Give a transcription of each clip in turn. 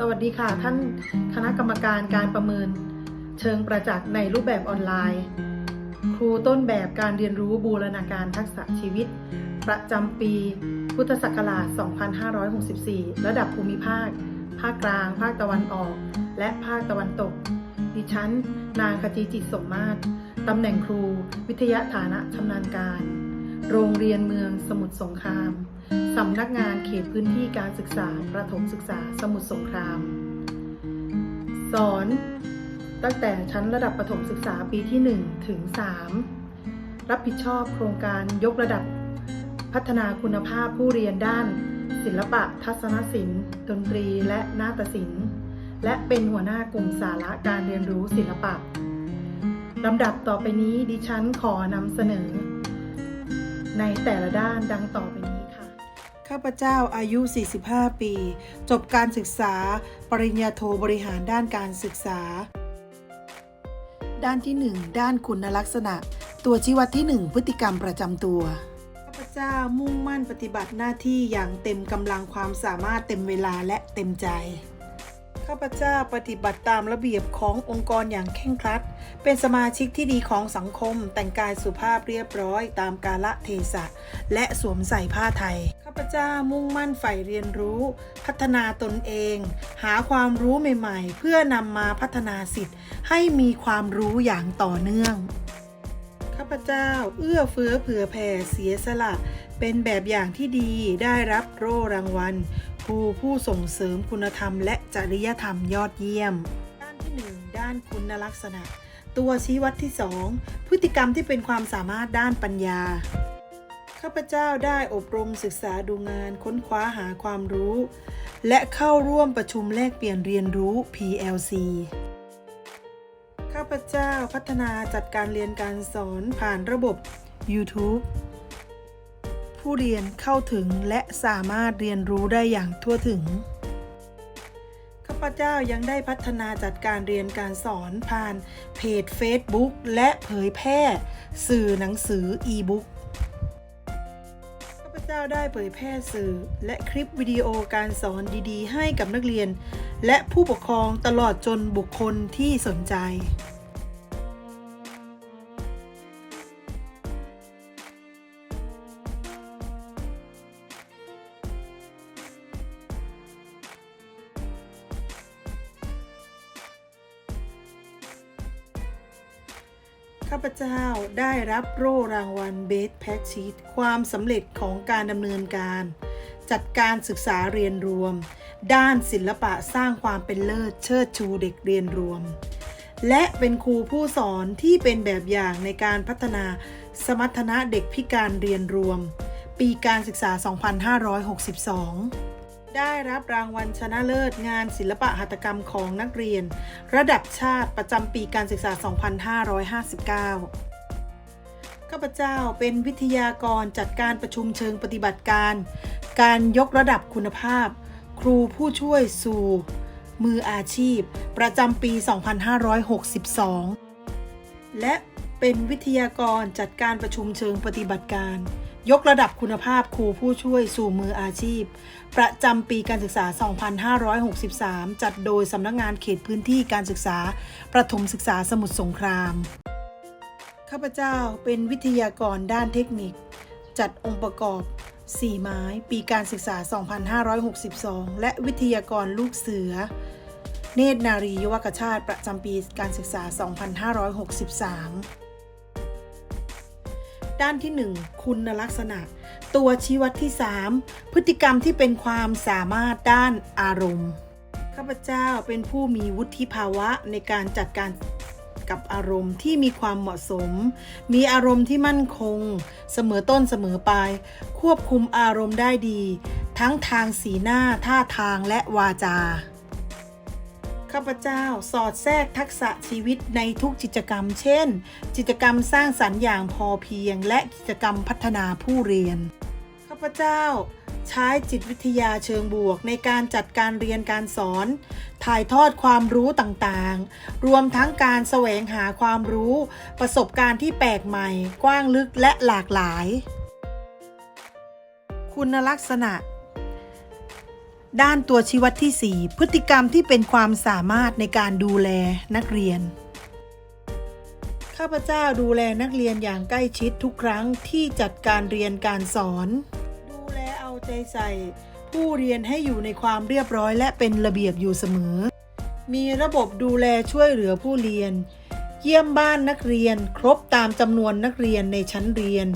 สวัสดีค่ะท่านคณะกรรมการการประเมิน เชิงประจักษ์ในรูปแบบออนไลน์ ครูต้นแบบการเรียนรู้บูรณาการทักษะชีวิต ประจำปีพุทธศักราช 2564 ระดับภูมิภาค ภาคกลาง ภาคตะวันออก และภาคตะวันตก ดิฉัน นางขจีจิตสมมาตรตำแหน่งครู วิทยาฐานะชำนาญการ โรงเรียนเมืองสมุทรสงคราม สำนักงานเขตพื้นที่การศึกษาประถมศึกษาสมุทรสงคราม สอนตั้งแต่ชั้นระดับประถมศึกษาปีที่ 1 ถึง 3 รับผิดชอบโครงการยกระดับพัฒนาคุณภาพผู้เรียนด้าน ศิลปะทัศนศิลป์ ดนตรีและนาฏศิลป์ และเป็นหัวหน้ากลุ่มสาระการเรียนรู้ศิลปะลำดับต่อไปนี้ดิฉันขอนำเสนอ ในแต่ละด้านดังต่อไปนี้ ข้าพเจ้าอายุ 45 ปี จบการศึกษา ปริญญาโทบริหารด้านการศึกษา ด้านที่ 1 ด้านคุณลักษณะ ตัวชี้วัดที่ 1 พฤติกรรมประจำตัวข้าพเจ้ามุ่งมั่นปฏิบัติหน้าที่อย่างเต็มกำลังความสามารถเต็มเวลาและเต็มใจ ข้าพเจ้าปฏิบัติตามระเบียบขององค์กรอย่างเคร่งครัด เป็นสมาชิกที่ดีของสังคม แต่งกายสุภาพเรียบร้อย ตามกาลเทศะและสวมใส่ผ้าไทย พเจ้ามุ่งมั่นใฝ่เรียนรู้ พัฒนาตนเอง หาความรู้ใหม่ๆ เพื่อนำมาพัฒนาสิทธิ์ ให้มีความรู้อย่างต่อเนื่อง ข้าพเจ้าเอื้อเฟื้อเผื่อแผ่เสียสละ เป็นแบบอย่างที่ดีได้รับโล่รางวัลครูผู้ส่งเสริมคุณธรรม และจริยธรรมยอดเยี่ยม ด้านที่ 1 ด้านคุณลักษณะ ตัวชี้วัดที่ 2 พฤติกรรมที่เป็นความสามารถด้านปัญญา ข้าพเจ้าได้อบรมศึกษาดูงานค้นคว้าหาความรู้ และเข้าร่วมประชุมแลกเปลี่ยนเรียนรู้ PLC ข้าพเจ้าพัฒนาจัดการเรียนการสอนผ่านระบบ YouTube ผู้เรียนเข้าถึงและสามารถเรียนรู้ได้อย่างทั่วถึง ข้าพเจ้ายังได้พัฒนาจัดการเรียนการสอนผ่านเพจ Facebook และเผยแพร่ สื่อหนังสืออีบุ๊ก เจ้าได้เผยแพร่สื่อ และคลิปวิดีโอการสอนดีๆ ให้กับนักเรียน และผู้ปกครองตลอดจนบุคคลที่สนใจ ข้าพเจ้าได้รับโล่รางวัลเบสแพ็กชีตความสำเร็จของการดำเนินการ จัดการศึกษาเรียนรวม ด้านศิลปะสร้างความเป็นเลิศเชิดชูเด็กเรียนรวม และเป็นครูผู้สอนที่เป็นแบบอย่างในการพัฒนาสมรรถนะเด็กพิการเรียนรวม ปีการศึกษา 2562 ได้รับรางวัลชนะเลิศงานศิลปะหัตถกรรมของนักเรียน ระดับชาติประจำปีการศึกษา 2559ข้าพเจ้าเป็นวิทยากรจัดการประชุมเชิงปฏิบัติการ การยกระดับคุณภาพ ครูผู้ช่วยสู่ มืออาชีพ ประจำปี 2562 และเป็นวิทยากรจัดการประชุมเชิงปฏิบัติการ ยกระดับคุณภาพครูผู้ช่วยสู่มืออาชีพ ประจำปีการศึกษา 2563 จัดโดยสำนักงานเขตพื้นที่การศึกษา ประถมศึกษาสมุทรสงคราม ข้าพเจ้าเป็นวิทยากรด้านเทคนิค จัดองค์ประกอบ 4 ไม้ ปีการศึกษา 2562 และวิทยากรลูกเสือ เนตรนารียุวกชาติประจำปีการศึกษา 2563 ด้านที่ 1 คุณลักษณะ ตัวชี้วัดที่ 3 พฤติกรรมที่เป็นความสามารถด้านอารมณ์ ข้าพเจ้าเป็นผู้มีวุฒิภาวะในการจัดการกับอารมณ์ที่มีความเหมาะสม มีอารมณ์ที่มั่นคง เสมอต้นเสมอปลาย ควบคุมอารมณ์ได้ดี ทั้งทางสีหน้าท่าทางและวาจา ข้าพเจ้าสอดแทรกทักษะชีวิตในทุกกิจกรรม เช่น กิจกรรมสร้างสรรค์อย่างพอเพียง และกิจกรรมพัฒนาผู้เรียน ข้าพเจ้าใช้จิตวิทยาเชิงบวกในการจัดการเรียนการสอน ถ่ายทอดความรู้ต่างๆ รวมทั้งการแสวงหาความรู้ ประสบการณ์ที่แปลกใหม่ กว้างลึกและหลากหลาย คุณลักษณะ ด้านตัวชี้วัดที่ 4 พฤติกรรมที่เป็นความสามารถในการดูแลนักเรียน ข้าพเจ้าดูแลนักเรียนอย่างใกล้ชิดทุกครั้งที่จัดการเรียนการสอน ดูแลเอาใจใส่ ผู้เรียนให้อยู่ในความเรียบร้อยและเป็นระเบียบอยู่เสมอ มีระบบดูแลช่วยเหลือผู้เรียน เยี่ยมบ้านนักเรียนครบตามจำนวนนักเรียนในชั้นเรียน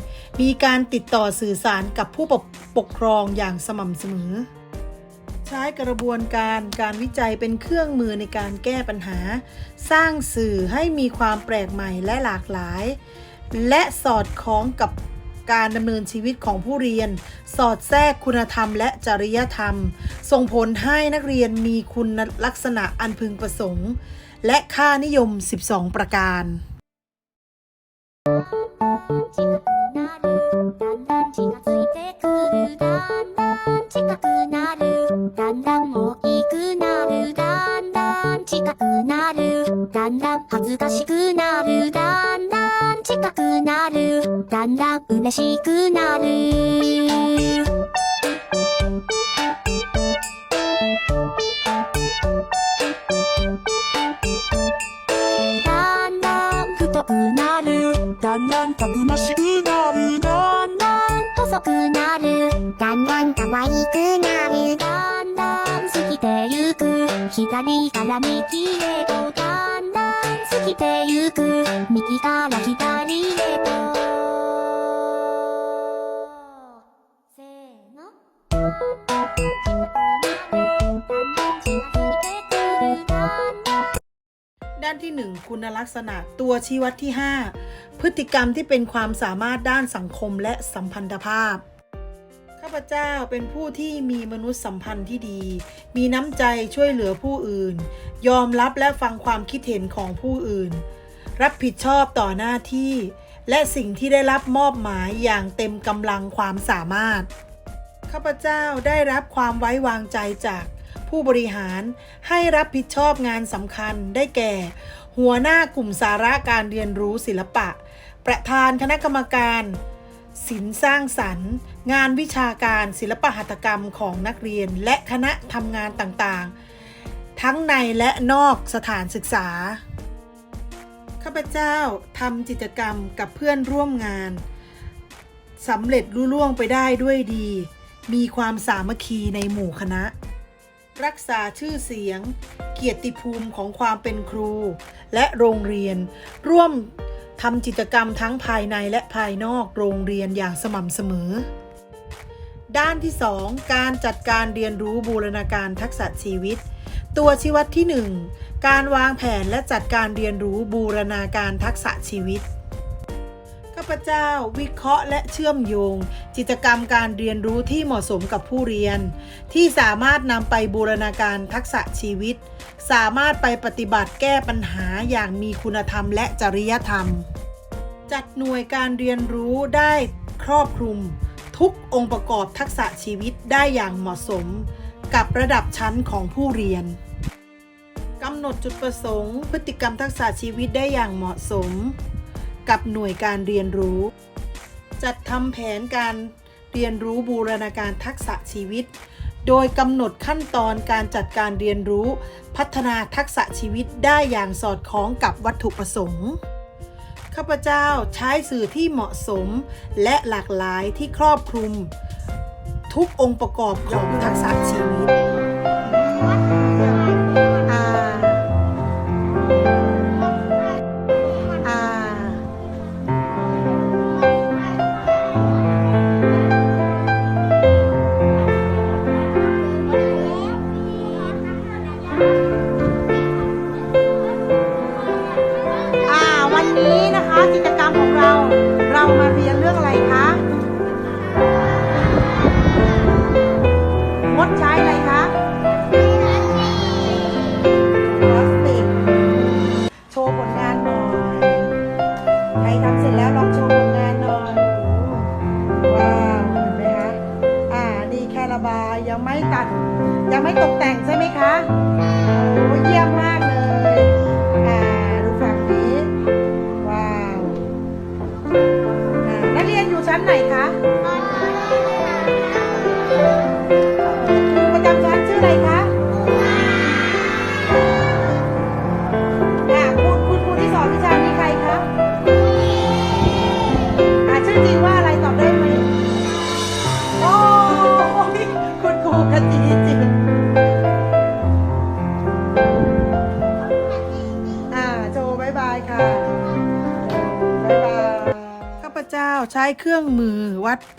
มีการติดต่อสื่อสารกับผู้ปกปกครองอย่างสม่ำเสมอ ช้กระบวนการการวิจัยเป็นเครื่องมือในการแก้ปัญหา สร้างสื่อให้มีความแปลกใหม่และหลากหลาย และสอดคล้องกับการดำเนินชีวิตของผู้เรียน สอดแทรกคุณธรรมและจริยธรรม ส่งผลให้นักเรียนมีคุณลักษณะอันพึงประสงค์ และค่านิยม 12 ประการ ん過ぎてゆく右から左へとせーのだんだん近づいてくるだんだん ด้านที่ 1 คุณลักษณะตัวชี้วัดที่ 5 พฤติกรรมที่เป็นความสามารถด้านสังคมและสัมพันธภาพ ข้าพเจ้าเป็นผู้ที่มีมนุษยสัมพันธ์ที่ดี มีน้ำใจช่วยเหลือผู้อื่น ยอมรับและฟังความคิดเห็นของผู้อื่น รับผิดชอบต่อหน้าที่ และสิ่งที่ได้รับมอบหมายอย่างเต็มกำลังความสามารถ ข้าพเจ้าได้รับความไว้วางใจจากผู้บริหารให้รับผิดชอบงานสำคัญได้แก่ หัวหน้ากลุ่มสาระการเรียนรู้ศิลปะ ประธานคณะกรรมการ ศิลป์สร้างสรรค์ งานวิชาการศิลปหัตถกรรมของนักเรียนและคณะทำงานต่างๆ ทั้งในและนอกสถานศึกษา ข้าพเจ้าทำกิจกรรมกับเพื่อนร่วมงานสำเร็จรุ่ล่วงไปได้ด้วยดี มีความสามัคคีในหมู่คณะ รักษาชื่อเสียง เกียรติภูมิของความเป็นครู และโรงเรียนร่วม ทำกิจกรรมทั้งภายในและภายนอกโรงเรียนอย่างสม่ำเสมอ ด้านที่ 2 การจัดการเรียนรู้บูรณาการทักษะชีวิต ตัวชี้วัดที่ 1 การวางแผนและจัดการเรียนรู้บูรณาการทักษะชีวิตาพเจ้าวิเคราะห์และเชื่อมโยง กิจกรรมการเรียนรู้ที่เหมาะสมกับผู้เรียน ที่สามารถนำไปบูรณาการทักษะชีวิต สามารถไปปฏิบัติแก้ปัญหาอย่างมีคุณธรรมและจริยธรรม จัดหน่วยการเรียนรู้ได้ครอบคลุม ทุกองค์ประกอบทักษะชีวิตได้อย่างเหมาะสม กับระดับชั้นของผู้เรียนกำหนดจุดประสงค์ พฤติกรรมทักษะชีวิตได้อย่างเหมาะสม กับหน่วยการเรียนรู้ จัดทำแผนการเรียนรู้บูรณาการทักษะชีวิต โดยกำหนดขั้นตอนการจัดการเรียนรู้ พัฒนาทักษะชีวิตได้อย่างสอดคล้องกับวัตถุประสงค์ข้าพเจ้าใช้สื่อที่เหมาะสมและหลากหลายที่ครอบคลุม ทุกองค์ประกอบของทักษะชีวิต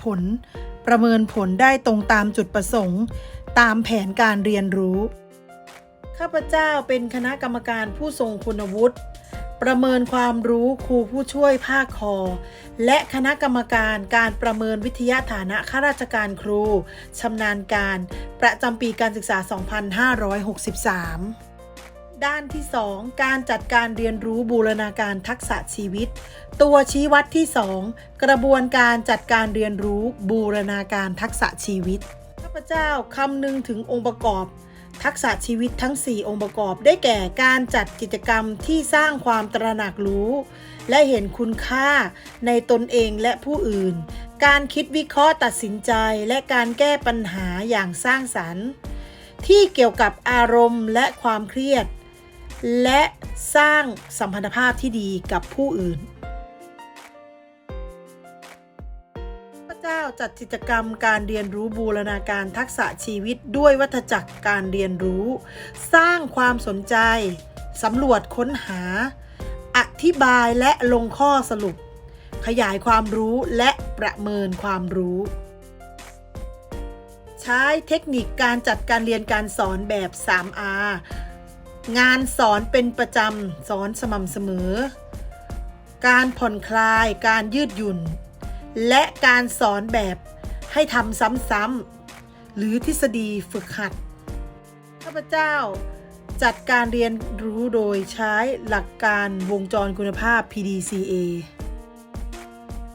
ผล ประเมินผลได้ตรงตามจุดประสงค์ ตามแผนการเรียนรู้ ข้าพเจ้าเป็นคณะกรรมการผู้ทรงคุณวุฒิประเมินความรู้ครูผู้ช่วยภาคคอ และคณะกรรมการการประเมินวิทยาฐานะข้าราชการครูชำนาญการ ประจำปีการศึกษา 2563 ด้านที่ 2 การจัดการเรียนรู้บูรณาการทักษะชีวิต ตัวชี้วัดที่ 2 กระบวนการจัดการเรียนรู้บูรณาการทักษะชีวิตข้าพเจ้าคำนึงถึงองค์ประกอบ ทักษะชีวิตทั้ง 4 องค์ประกอบ ได้แก่การจัดกิจกรรมที่สร้างความตระหนักรู้ และเห็นคุณค่าในตนเองและผู้อื่น การคิดวิเคราะห์ตัดสินใจและการแก้ปัญหาอย่างสร้างสรรค์ที่เกี่ยวกับอารมณ์และความเครียด และสร้างสัมพันธภาพที่ดีกับผู้อื่นพระเจ้าจัดกิจกรรมการเรียนรู้บูรณาการทักษะชีวิตด้วยวัฏจักรการเรียนรู้ สร้างความสนใจสำรวจค้นหา อธิบายและลงข้อสรุป ขยายความรู้และประเมินความรู้ ใช้เทคนิคการจัดการเรียนการสอนแบบ 3R งานสอนเป็นประจำ สอนสม่ำเสมอ การผ่อนคลาย การยืดหยุ่น และการสอนแบบให้ทำซ้ำๆ หรือทฤษฎีฝึกหัด ข้าพเจ้าจัดการเรียนรู้โดยใช้หลักการวงจรคุณภาพ PDCA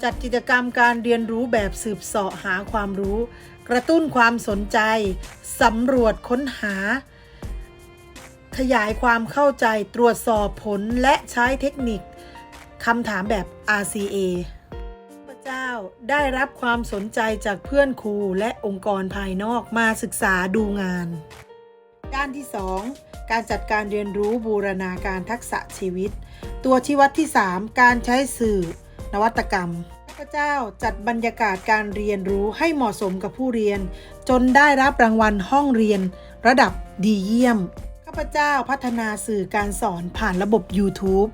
จัดกิจกรรมการเรียนรู้แบบสืบเสาะหาความรู้ กระตุ้นความสนใจ สำรวจค้นหา ขยายความเข้าใจตรวจสอบผลและใช้เทคนิคคำถามแบบ RCA พระเจ้าได้รับความสนใจจากเพื่อนครูและองค์กรภายนอกมาศึกษาดูงาน ด้านที่ 2 การจัดการเรียนรู้บูรณาการทักษะชีวิต ตัวชี้วัดที่ 3 การใช้สื่อ นวัตกรรมข้าพเจ้าจัดบรรยากาศการเรียนรู้ให้เหมาะสมกับผู้เรียน จนได้รับรางวัลห้องเรียน ระดับดีเยี่ยม ข้าพเจ้าพัฒนาสื่อการสอนผ่านระบบ YouTube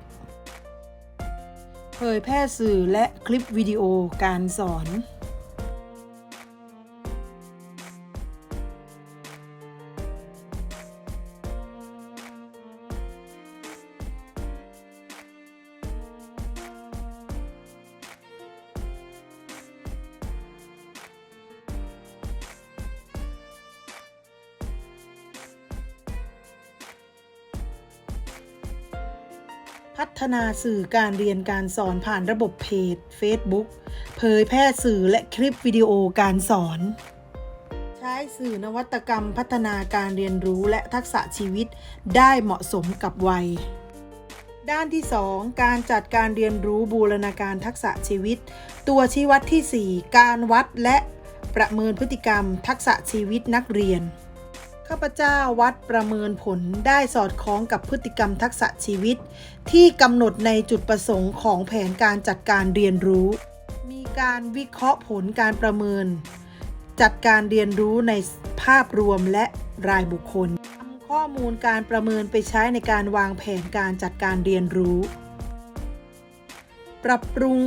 เผยแพร่สื่อและคลิปวิดีโอการสอน พัฒนาสื่อการเรียนการสอนผ่านระบบเพจ Facebook เผยแพร่สื่อและคลิปวิดีโอการสอน ใช้สื่อนวัตกรรมพัฒนาการเรียนรู้และทักษะชีวิตได้เหมาะสมกับวัย ด้านที่ 2 การจัดการเรียนรู้บูรณาการทักษะชีวิต ตัวชี้วัดที่ 4 การวัดและประเมินพฤติกรรมทักษะชีวิตนักเรียน ข้าพเจ้าวัดประเมินผลได้สอดคล้องกับพฤติกรรมทักษะชีวิต ที่กำหนดในจุดประสงค์ของแผนการจัดการเรียนรู้ มีการวิเคราะห์ผลการประเมิน จัดการเรียนรู้ในภาพรวมและรายบุคคลนำข้อมูลการประเมินไปใช้ในการวางแผนการจัดการเรียนรู้ ปรับปรุง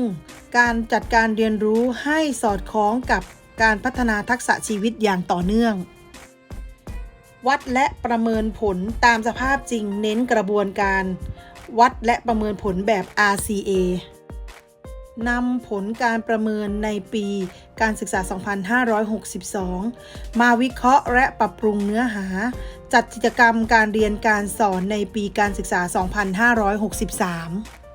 การจัดการเรียนรู้ให้สอดคล้องกับการพัฒนาทักษะชีวิตอย่างต่อเนื่อง วัดและประเมินผลตามสภาพจริงเน้นกระบวนการ วัดและประเมินผลแบบ RCA นำผลการประเมินในปีการศึกษา 2562 มาวิเคราะห์และปรับปรุงเนื้อหา จัดกิจกรรมการเรียนการสอนในปีการศึกษา 2563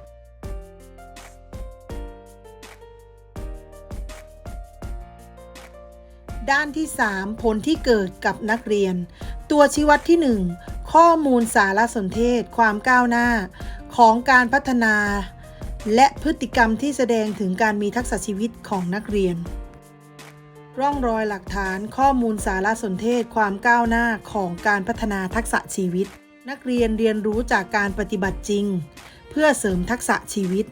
ด้านที่ 3 ผลที่เกิดกับนักเรียน ตัวชี้วัดที่ 1 ข้อมูลสารสนเทศ ความก้าวหน้า ของการพัฒนา และพฤติกรรมที่แสดงถึงการมีทักษะชีวิตของนักเรียน ร่องรอยหลักฐานข้อมูลสารสนเทศ ความก้าวหน้าของการพัฒนาทักษะชีวิต นักเรียนเรียนรู้จากการปฏิบัติจริง เพื่อเสริมทักษะชีวิต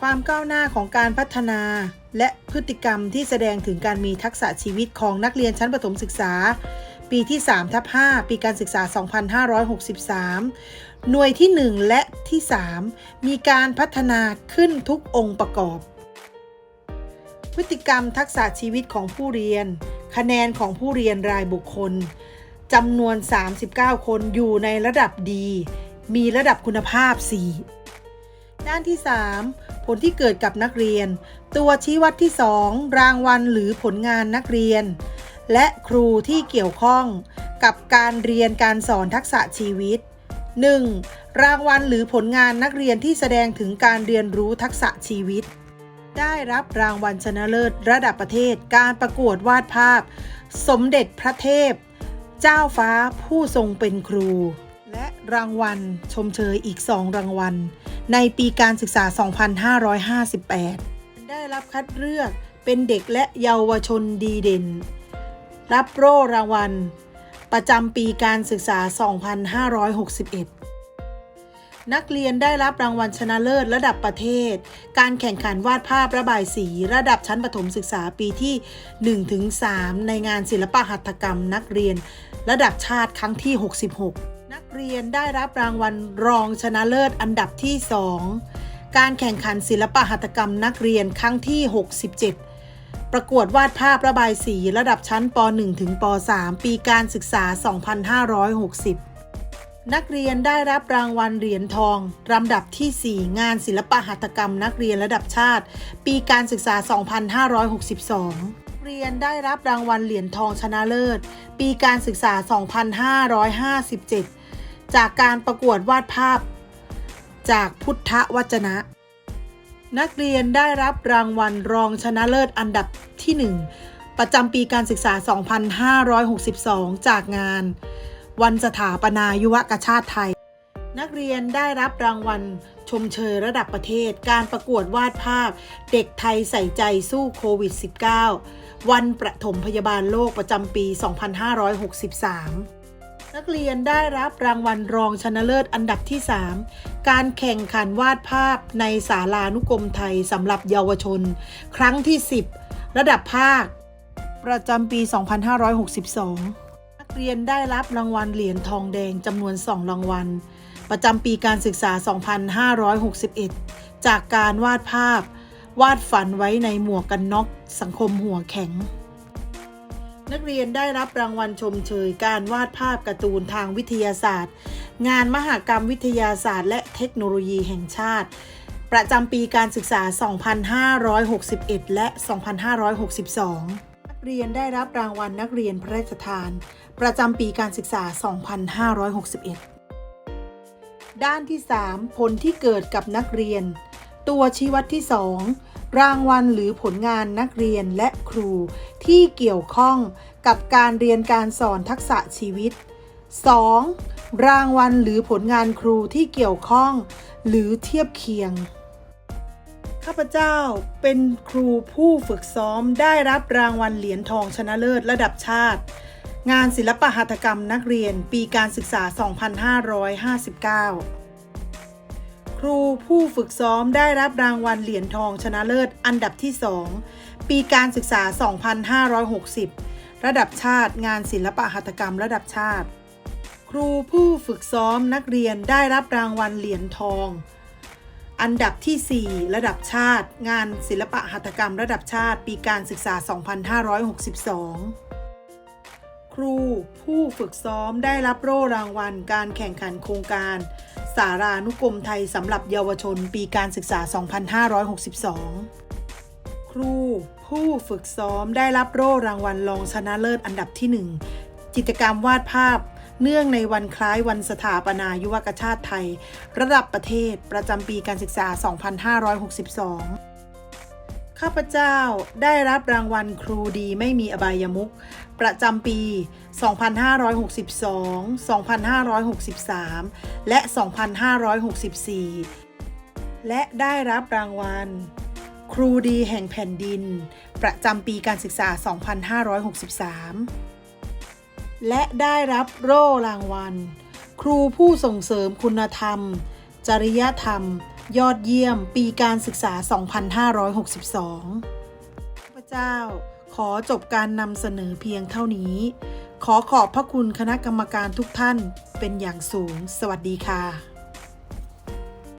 ความก้าวหน้าของการพัฒนา และพฤติกรรมที่แสดงถึงการมีทักษะชีวิตของนักเรียนชั้นประถมศึกษา ปีที่3ทับ5ปีการศึกษา 2563 หน่วยที่ 1 และที่ 3 มีการพัฒนาขึ้นทุกองค์ประกอบ พฤติกรรมทักษะชีวิตของผู้เรียน คะแนนของผู้เรียนรายบุคคลจำนวน 39 คนอยู่ในระดับดี มีระดับคุณภาพ 4 ด้านที่ 3 ผลที่เกิดกับนักเรียน ตัวชี้วัดที่ 2 รางวัลหรือผลงานนักเรียน และครูที่เกี่ยวข้องกับการเรียนการสอนทักษะชีวิต 1. รางวัลหรือผลงานนักเรียนที่แสดงถึงการเรียนรู้ทักษะชีวิต ได้รับรางวัลชนะเลิศระดับประเทศ การประกวดวาดภาพ สมเด็จพระเทพ เจ้าฟ้าผู้ทรงเป็นครู และรางวัลชมเชยอีก 2 รางวัล ในปีการศึกษา 2558 ได้รับคัดเลือกเป็นเด็กและเยาวชนดีเด่น รับโล่รางวัล ประจำปีการศึกษา 2561 นักเรียนได้รับรางวัลชนะเลิศระดับประเทศ การแข่งขันวาดภาพระบายสี ระดับชั้นประถมศึกษาปีที่ 1-3 ในงานศิลปหัตถกรรมนักเรียนระดับชาติครั้งที่ 66 นักเรียนได้รับรางวัลรองชนะเลิศอันดับที่ 2 การแข่งขันศิลปหัตถกรรมนักเรียนครั้งที่ 67 ประกวดวาดภาพระบายสีระดับชั้นป .1 ถึงป .3 ปีการศึกษา 2560นักเรียนได้รับรางวัลเหรียญทองลำดับที่ 4 งานศิลปหัตถกรรมนักเรียนระดับชาติ ปีการศึกษา 2562 เรียนได้รับรางวัลเหรียญทองชนะเลิศ ปีการศึกษา 2557 จากการประกวดวาดภาพ จากพุทธวจนะ นักเรียนได้รับรางวัลรองชนะเลิศอันดับที่ 1 ประจำปีการศึกษา 2562 จากงาน วันสถาปนายุวกชาติไทย นักเรียนได้รับรางวัลชมเชยระดับประเทศ การประกวดวาดภาพ เด็กไทยใส่ใจสู้โควิด -19 วันประถมพยาบาลโลกประจำปี 2563 นักเรียนได้รับรางวัลรองชนะเลิศอันดับที่ 3 การแข่งขันวาดภาพในศาลานุกรมไทยสำหรับเยาวชน ครั้งที่ 10 ระดับภาค ประจำปี 2562 นักเรียนได้รับรางวัลเหรียญทองแดงจำนวน 2 รางวัล ประจำปีการศึกษา 2561 จากการวาดภาพ วาดฝันไว้ในหมวกกันน็อกสังคมหัวแข็ง นักเรียนได้รับรางวัลชมเชยการวาดภาพการ์ตูนทางวิทยาศาสตร์ งานมหกรรมวิทยาศาสตร์ และเทคโนโลยีแห่งชาติ ประจำปีการศึกษา 2561 และ 2562 นักเรียนได้รับรางวัลนักเรียนพระราชทาน ประจำปีการศึกษา 2561 ด้านที่ 3 ผลที่เกิดกับนักเรียน ตัวชี้วัดที่ 2 รางวัลหรือผลงานนักเรียนและครูที่เกี่ยวข้องกับการเรียนการสอนทักษะชีวิต 2. รางวัลหรือผลงานครูที่เกี่ยวข้อง หรือเทียบเคียง ข้าพเจ้าเป็นครูผู้ฝึกซ้อมได้รับรางวัลเหรียญทองชนะเลิศระดับชาติ งานศิลปหัตถกรรมนักเรียนปีการศึกษา 2559 ครูผู้ฝึกซ้อมได้รับรางวัลเหรียญทองชนะเลิศอันดับที่ 2 ปีการศึกษา 2560 ระดับชาติงานศิลปหัตถกรรมระดับชาติ ครูผู้ฝึกซ้อมนักเรียนได้รับรางวัลเหรียญทอง อันดับที่ 4 ระดับชาติ งานศิลปะหัตถกรรมระดับชาติ ปีการศึกษา 2562ครูผู้ฝึกซ้อมได้รับโล่รางวัลการแข่งขันโครงการ สารานุกรมไทยสำหรับเยาวชนปีการศึกษา 2562 ครู ผู้ฝึกซ้อมได้รับโล่รางวัลรองชนะเลิศอันดับที่ 1 จิตรกรรมวาดภาพ เนื่องในวันคล้ายวันสถาปนายุวกชาติไทย ระดับประเทศประจำปีการศึกษา 2562 ข้าพเจ้าได้รับรางวัลครูดีไม่มีอบายมุขประจำปี 2562 2563 และ 2564 และได้รับรางวัล ครูดีแห่งแผ่นดิน ประจำปีการศึกษา 2563 และได้รับโล่รางวัล ครูผู้ส่งเสริมคุณธรรม จริยธรรม ยอดเยี่ยมปีการศึกษา 2562 พระเจ้าขอจบการนำเสนอเพียงเท่านี้ ขอขอบพระคุณคณะกรรมการทุกท่านเป็นอย่างสูง สวัสดีค่ะ